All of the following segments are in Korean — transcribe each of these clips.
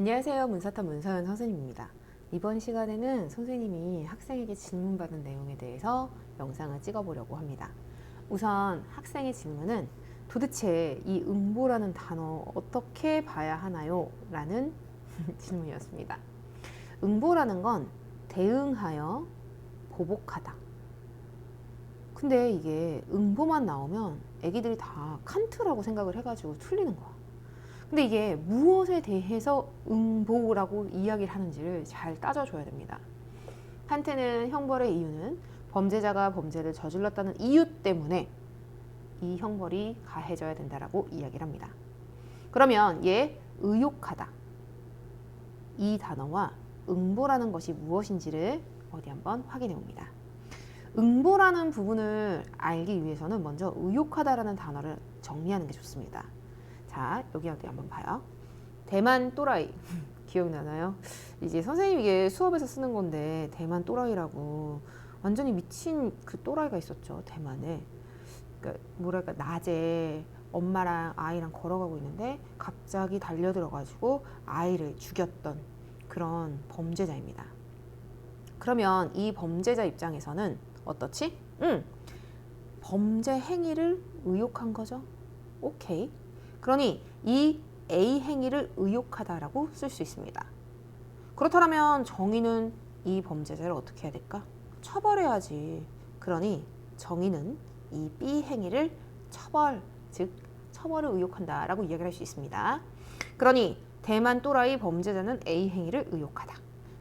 안녕하세요. 문사타 문서연 선생님입니다. 이번 시간에는 선생님이 학생에게 질문받은 내용에 대해서 영상을 찍어보려고 합니다. 우선 학생의 질문은 도대체 이 음보라는 단어 어떻게 봐야 하나요? 라는 질문이었습니다. 음보라는 건 대응하여 보복하다. 근데 이게 음보만 나오면 애기들이 다 칸트라고 생각을 해가지고 틀리는 거야. 근데 이게 무엇에 대해서 음보라고 이야기를 하는지를 잘 따져줘야 됩니다. 칸트는 형벌의 이유는 범죄자가 범죄를 저질렀다는 이유 때문에 이 형벌이 가해져야 된다라고 이야기를 합니다. 그러면 얘 의욕하다 이 단어와 응보라는 것이 무엇인지를 어디 한번 확인해 봅니다. 응보라는 부분을 알기 위해서는 먼저 의욕하다라는 단어를 정리하는 게 좋습니다. 자, 여기 어디 한번 봐요. 대만 또라이. 기억나나요? 이제 선생님이 이게 수업에서 쓰는 건데 대만 또라이라고 완전히 미친 그 또라이가 있었죠. 대만에. 그러니까 뭐랄까 낮에 엄마랑 아이랑 걸어가고 있는데 갑자기 달려들어가지고 아이를 죽였던 그런 범죄자입니다. 그러면 이 범죄자 입장에서는 어떻지? 응. 범죄 행위를 의욕한 거죠. 오케이. 그러니 이 A 행위를 의욕하다라고 쓸 수 있습니다. 그렇다면 정의는 이 범죄자를 어떻게 해야 될까? 처벌해야지. 그러니 정의는 이 B 행위를 처벌, 즉 처벌을 의욕한다라고 이야기를 할 수 있습니다. 그러니 대만 또라이 범죄자는 A 행위를 의욕하다.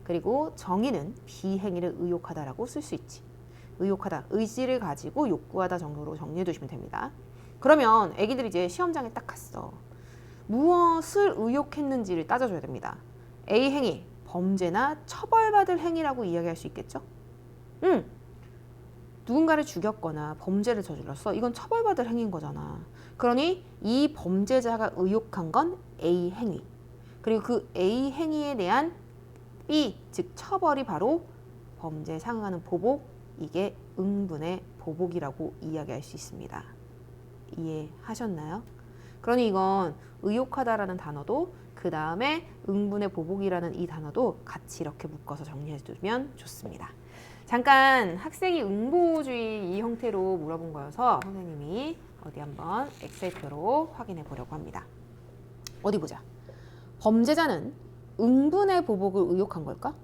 그리고 정의는 B 행위를 의욕하다라고 쓸 수 있지. 의욕하다, 의지를 가지고 욕구하다 정도로 정리해 두시면 됩니다. 그러면 애기들이 이제 시험장에 딱 갔어. 무엇을 의욕했는지를 따져줘야 됩니다. A 행위, 범죄나 처벌받을 행위라고 이야기할 수 있겠죠? 응. 누군가를 죽였거나 범죄를 저질렀어. 이건 처벌받을 행위인 거잖아. 그러니 이 범죄자가 의욕한 건 A 행위. 그리고 그 A 행위에 대한 B, 즉 처벌이 바로 범죄에 상응하는 보복, 이게 응분의 보복이라고 이야기할 수 있습니다. 이해하셨나요? 그러니 이건 의욕하다라는 단어도 그 다음에 응분의 보복이라는 이 단어도 같이 이렇게 묶어서 정리해 두면 좋습니다. 잠깐 학생이 응보주의 이 형태로 물어본 거여서 선생님이 어디 한번 엑셀표로 확인해 보려고 합니다. 어디 보자. 범죄자는 응분의 보복을 의욕한 걸까?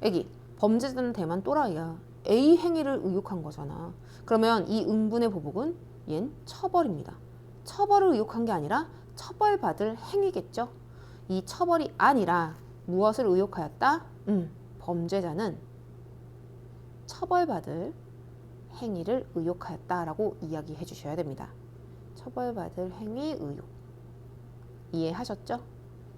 애기, 범죄자는 대만 또라이야. A 행위를 의욕한 거잖아. 그러면 이 응분의 보복은 얜 처벌입니다. 처벌을 의욕한 게 아니라 처벌받을 행위겠죠. 이 처벌이 아니라 무엇을 의욕하였다? 음, 범죄자는 처벌받을 행위를 의욕하였다라고 이야기해 주셔야 됩니다. 처벌받을 행위 의욕. 이해하셨죠?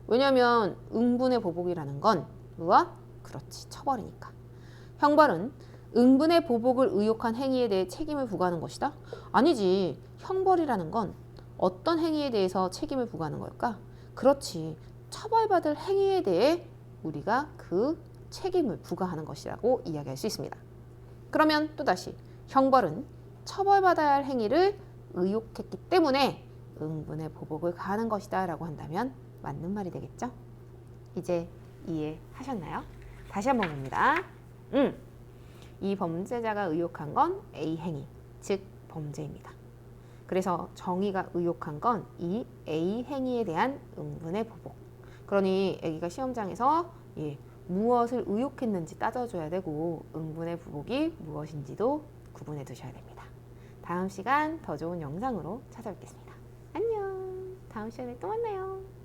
왜냐하면 응분의 보복이라는 건 무엇? 그렇지, 처벌이니까. 형벌은 응분의 보복을 의욕한 행위에 대해 책임을 부과하는 것이다? 아니지. 형벌이라는 건 어떤 행위에 대해서 책임을 부과하는 걸까? 그렇지. 처벌받을 행위에 대해 우리가 그 책임을 부과하는 것이라고 이야기할 수 있습니다. 그러면 또다시 형벌은 처벌받아야 할 행위를 의욕했기 때문에 응분의 보복을 가하는 것이다 라고 한다면 맞는 말이 되겠죠? 이제 이해하셨나요? 다시 한번 봅니다. 음. 이 범죄자가 의혹한 건 A 행위, 즉 범죄입니다. 그래서 정의가 의혹한 건 이 A 행위에 대한 응분의 보복. 그러니 아기가 시험장에서 예, 무엇을 의혹했는지 따져줘야 되고 응분의 보복이 무엇인지도 구분해 두셔야 됩니다. 다음 시간 더 좋은 영상으로 찾아뵙겠습니다. 안녕. 다음 시간에 또 만나요.